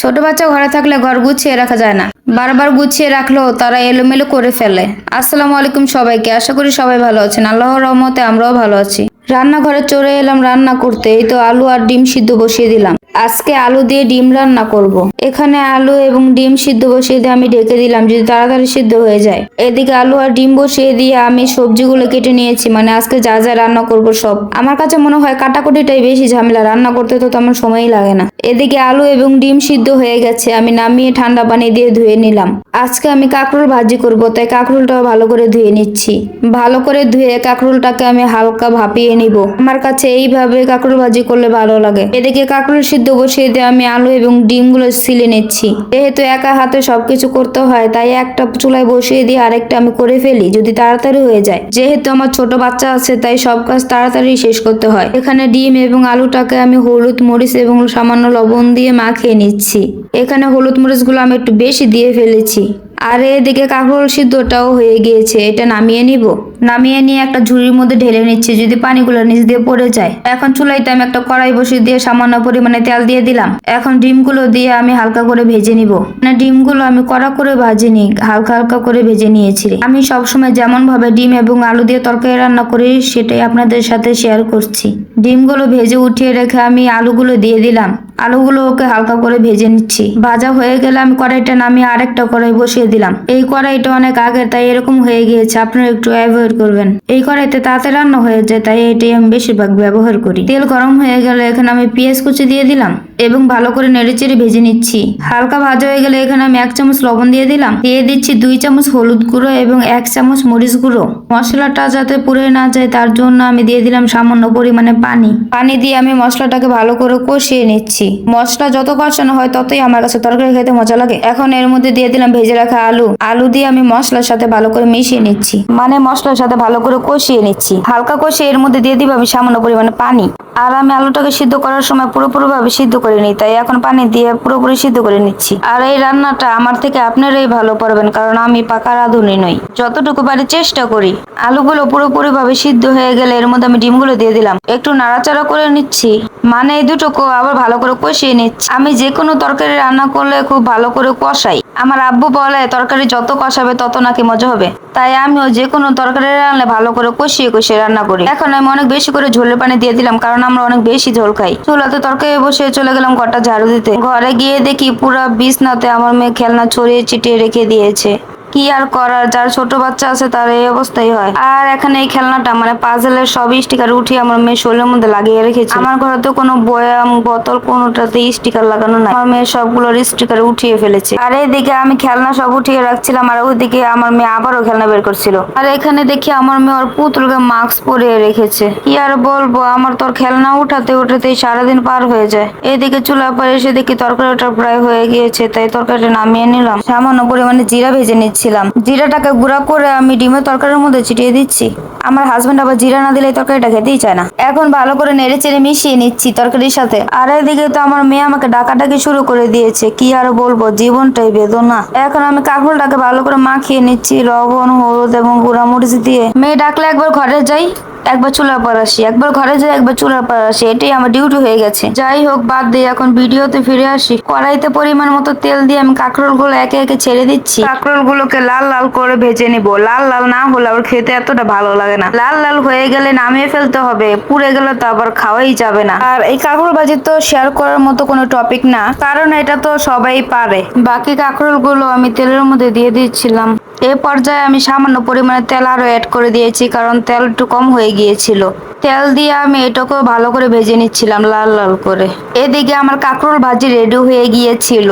ছোট বাচ্চা ঘরে থাকলে ঘর গুছিয়ে রাখা যায় না। বারবার গুছিয়ে রাখলেও তারা এলোমেলো করে ফেলে। আসসালামু আলাইকুম সবাইকে। আশা করি সবাই ভালো আছেন। আল্লাহর রহমতে আমরাও ভালো আছি। রান্নাঘরে চলে এলাম রান্না করতে, এই তো আলু আর ডিম সিদ্ধ বসিয়ে দিলাম। আজকে আলু দিয়ে ডিম রান্না করব। এখানে আলু এবং ডিম সিদ্ধ বসিয়ে দিয়ে আমি ঢেকে দিলাম, যদি তাড়াতাড়ি সিদ্ধ হয়ে যায়। এদিকে আলু আর ডিম বসিয়ে দিয়ে আমি সবজিগুলো কেটে নিয়েছি মানে আজকে যা যা রান্না করব সব। আমার কাছে মনে হয় কাটাকুটিটাই বেশি ঝামেলা, রান্না করতে তো তেমন সময়ই লাগে না। এদিকে আলু এবং ডিম সিদ্ধ হয়ে গেছে, আমি নামিয়ে ঠান্ডা পানি দিয়ে ধুয়ে নিলাম। আজকে আমি কাঁকরোল ভাজি করব, তাই কাঁকরোলটাও ভালো করে ধুয়ে নিচ্ছি। ভালো করে ধুয়ে কাঁকরোলটাকে আমি হালকা ভাপিয়ে নিব। আমার কাছে এইভাবে কাঁকরোল ভাজি করলে ভালো লাগে। এদিকে কাঁকরোল সিদ্ধ বসিয়ে দিয়ে আমি আলু এবং ডিমগুলো সিলে নিচ্ছি। যেহেতু একা হাতে সবকিছু করতে হয়, তাই একটা চুলায় বসিয়ে দিয়ে আরেকটা আমি করে ফেলি, যদি তাড়াতাড়ি হয়ে যায়। যেহেতু আমার ছোট বাচ্চা আছে, তাই সব কাজ তাড়াতাড়ি শেষ করতে হয়। এখানে ডিম এবং আলুটাকে আমি হলুদ মরিচ এবং সামান্য লবণ দিয়ে মাখিয়ে নিচ্ছি। এখানে হলুদ মরিচগুলো আমি একটু বেশি দিয়ে ফেলেছি। আর এদিকে কাঁকরোল সিদ্ধটাও হয়ে গিয়েছে, এটা নামিয়ে নিব। নামিয়ে নিয়ে একটা ঝুড়ির মধ্যে ঢেলে নিচ্ছি, যদি পানিগুলো নিচ দিয়ে পড়ে যায়। এখন চুলাইতে আমি একটা কড়াই বসিয়ে দিয়ে সামান্য পরিমাণে তেল দিয়ে দিলাম। এখন ডিমগুলো দিয়ে আমি হালকা করে ভেজে নিব। মানে ডিমগুলো আমি কড়া করে ভাজিনি, হালকা হালকা করে ভেজে নিয়েছি আমি সবসময় যেমন ভাবে ডিম এবং আলু দিয়ে তরকারি রান্না করি, সেটাই আপনাদের সাথে শেয়ার করছি। ডিমগুলো ভেজে উঠিয়ে রেখে আমি আলুগুলো দিয়ে দিলাম। আলুগুলো ওকে হালকা করে ভেজে নিচ্ছি। ভাজা হয়ে গেলে আমি কড়াইটা নামিয়ে আরেকটা কড়াই বসিয়ে দিলাম। এই কড়াইটা অনেক আগে তাই এরকম হয়ে গিয়েছে, আপনারা একটু অ্যাভয়েড করবেন। এই কড়াইতে তাতে রান্না হয়ে যায়, তাই এটাই আমি বেশিরভাগ ব্যবহার করি। তেল গরম হয়ে গেলে এখানে আমি পেঁয়াজ কুচি দিয়ে দিলাম। এবং ভালো করে নেড়েচেড়ে ভেজে নিচ্ছি। হালকা ভাজা হয়ে গেলে এখানে আমি এক চামচ লবণ দিয়ে দিলাম। দিয়ে দিচ্ছি দুই চামচ হলুদ গুঁড়ো এবং এক চামচ মরিচ গুঁড়ো। মশলাটা যাতে পুড়ে না যায়, তার জন্য আমি দিয়ে দিলাম সামান্য পরিমাণে পানি। পানি দিয়ে আমি মশলাটাকে ভালো করে কষিয়ে নিচ্ছি। মশলা যত কষানো হয়, ততই আমার কাছে তরকারি খেতে মজা লাগে। এখন এর মধ্যে দিয়ে দিলাম ভেজে রাখা আলু। আলু দিয়ে আমি মশলার সাথে ভালো করে মিশিয়ে নিচ্ছি। মানে মশলার সাথে ভালো করে কষিয়ে নিচ্ছি। হালকা কষিয়ে এর মধ্যে দিয়ে দিব আমি সামান্য পরিমাণে পানি। আর আমি আলুটাকে সিদ্ধ করার সময় পুরোপুরি ভাবে সিদ্ধ করে নিই তাই এখন পানি দিয়ে পুরোপুরি সিদ্ধ করে নিচ্ছি। আর এই রান্নাটা আমার থেকে আপনারাই ভালো পারবেন, কারণ আমি পাকা রাঁধুনি নই। যতটুকু পারি চেষ্টা করি। আলুগুলো পুরোপুরি ভাবে সিদ্ধ হয়ে গেলে এর মধ্যে আমি ডিমগুলো দিয়ে দিলাম। একটু নাড়াচাড়া করে নিচ্ছি। মানে এই দুটোকে আবার ভালো করে কষিয়ে নিচ্ছি। আমি যে কোনো তরকারি রান্না করলে খুব ভালো করে কষাই। আমার আব্বু বলে, তরকারি যত কষাবে তত নাকি মজা হবে। তাই আমিও যে কোনো তরকারি রান্নালে ভালো করে কষিয়ে কষিয়ে রান্না করি। এখন আমি অনেক বেশি করে ঝোলের পানি দিয়ে দিলাম, কারণ আমরা অনেক বেশি ঝোল খাই। চুলাতে তরকারি বসে চলে গেলাম ঘরটা ঝাড়ু দিতে। ঘরে গিয়ে দেখি পুরা বিছনাতে আমার মেয়ে খেলনা ছড়িয়ে ছিটিয়ে রেখে দিয়েছে। কি আর করার? যার ছোট বাচ্চা আছে তার এই অবস্থাই হয়। আর এখানে এই খেলনাটা মানে পাজেলের সব স্টিকার উঠিয়ে আমার মেয়ে শরীরের মধ্যে লাগিয়ে রেখেছে। আমার ঘরে তো কোনো বয়াম, বোতল কোনোটাতে স্টিকার লাগানো নাই। আমার মেয়ে সবগুলোর স্টিকার উঠিয়ে ফেলেছে। আর এইদিকে আমি খেলনা সব উঠিয়ে রাখছিলাম, আর ওইদিকে আমার মেয়ে আবারও খেলনা বের করছিল। আর এখানে দেখি আমার মেয়ে ওর পুতুলকে মাস্ক পরিয়ে রেখেছে। কি আর বলব, আমার তোর খেলনা উঠাতে উঠাতেই সারাদিন পার হয়ে যায়। এইদিকে চুলা পরে এসে দেখি তরকারিটা প্রায় হয়ে গিয়েছে, তাই তরকারিটা নামিয়ে নিলাম। সামান্য পরিমাণে জিরা ভেজে নিচ্ছিলাম জিরাটাকে গুঁড়া করে আমি ডিমের তরকারির মধ্যে ছিটিয়ে দিচ্ছি। আমার হাজবেন্ড আবার জিরা না দিলে তরকারিটা খেতেই চায় না। এখন ভালো করে নেড়ে চেড়ে মিশিয়ে নিচ্ছি তরকারির সাথে। আর এদিকে তো আমার মেয়ে আমাকে ডাকাডাকি শুরু করে দিয়েছে। কি আর বলব, জীবনটাই বেদনা। এখন আমি কাকুলটাকে ভালো করে মাখিয়ে নিচ্ছি, লবণ, হলুদ এবং গুঁড়া মরিচ দিয়ে। মেয়ে ডাকলে একবার ঘরে যাই। একবার চুলার পর আসি, একবার ঘরে যাই, একবার চুলার পর আসি, এটাই আমার ডিউটি হয়ে গেছে। যাই হোক, বাদ দিয়ে এখন ভিডিওতে ফিরে আসি। কড়াইতে পরিমাণ মতো তেল দিয়ে আমি কাঁকরোলগুলো একে একে ছেড়ে দিচ্ছি। কাঁকরোল গুলোকে লাল লাল করে ভেজে নিব। লাল লাল না হলে আবার খেতে এতটা ভালো লাগে না। লাল লাল হয়ে গেলে নামিয়ে ফেলতে হবে। পুড়ে গেলে তো আবার খাওয়াই যাবে না। আর এই কাঁকরোল ভাজি তো শেয়ার করার মতো কোনো টপিক না। কারণ এটা তো সবাই পারে। বাকি কাঁকরোলগুলো আমি তেলের মধ্যে দিয়ে দিচ্ছিলাম। এ পর্যায়ে আমি সামান্য পরিমাণে তেল আরও অ্যাড করে দিয়েছি, কারণ তেল একটু কম হয়ে গিয়েছিল। তেল দিয়ে আমি এটাকেও ভালো করে ভেজে নিচ্ছিলাম লাল লাল করে। এদিকে আমার কাঁকরোল ভাজি রেডি হয়ে গিয়েছিল।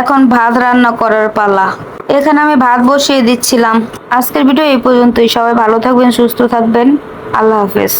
এখন ভাত রান্না করার পালা। এখানে আমি ভাত বসিয়ে দিচ্ছিলাম। আজকের ভিডিও এই পর্যন্তই। সবাই ভালো থাকবেন, সুস্থ থাকবেন। আল্লাহ হাফেজ।